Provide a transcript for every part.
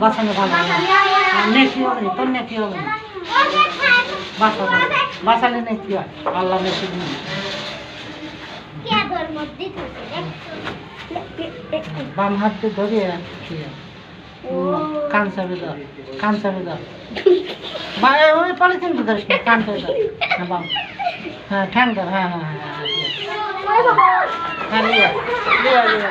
বাসানো ভালো নেকি হবে? হবে? না। বাসালে নেকি হয়? আল্লাহ নেকি বাম হাত শুয়ে। কান চাপে দাও কান চাপে দাও হ্যাঁ হ্যাঁ ধর। হ্যাঁ হ্যাঁ হ্যাঁ হ্যাঁ হ্যাঁ লিয়া লিয়া লিয়া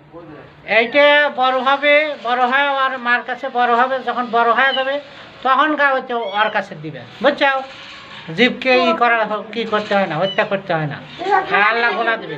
এইটা বড় হবে, বড় হয়, আর মার কাছে বড় হবে, যখন বড় হয়ে যাবে, তখন গা হচ্ছে ওর কাছে দিবে। বুঝছ? জীবকে ই করা কি করতে হয় না, হত্যা করতে হয় না। আল্লাহ গোলা দিবে।